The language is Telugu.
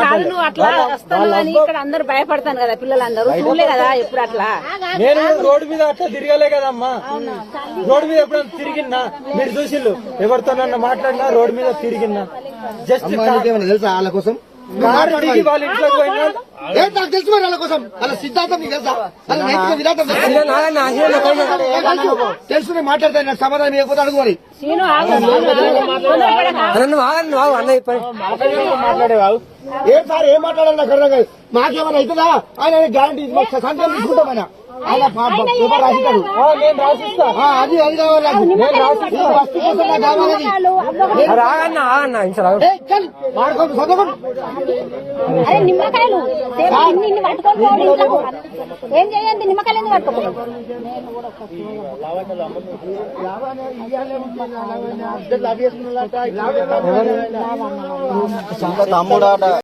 కాదు నువ్వు అట్లా వస్తాను అని ఇక్కడ అందరు భయపడతాను కదా పిల్లలందరూ. చూడలే కదా ఎప్పుడు అట్లా. నేను రోడ్డు మీద అట్లా తిరగలే కదమ్మా. రోడ్డు మీద ఎప్పుడైనా తిరిగినా మీరు చూసిల్లు ఎవరితోనన్నా మాట్లాడినా రోడ్డు మీద తిరిగినా జస్ట్ తెలుసా వాళ్ళ కోసం? కారు దిగి వాళ్ళ ఇంట్లోకి పోయినా ఏం నాకు తెలుసు మరి వాళ్ళ కోసం? వాళ్ళ సిద్ధాంతం నీకు తెలుసా? వాళ్ళ నైతిక విధానం తెలుసా? తెలుసు? నేను మాట్లాడతాను నాకు సమాధానం ఇవ్వకపోతే అడుగు మరి. ఏం సార్ ఏం మాట్లాడాలి నాకు అర్థం కాదు మాకేమైనా అవుతుందా? ఆయన గ్యారంటీ సంఖ్య తీసుకుంటాం ఆయన పేపర్ రాసిస్తాడు. నేను రాసిస్తా. ఆ, అది అది కావాలి నాకు. ఈ వస్తు కోసం నాకు కావాలని ఏయ్, చల్, మాడుకోండి. అరే నిమ్మకాయలు. ఏం చేయండి? నిమ్మకాయలు ఎందుకు పట్టుకోకూడదు తమ్ముడాట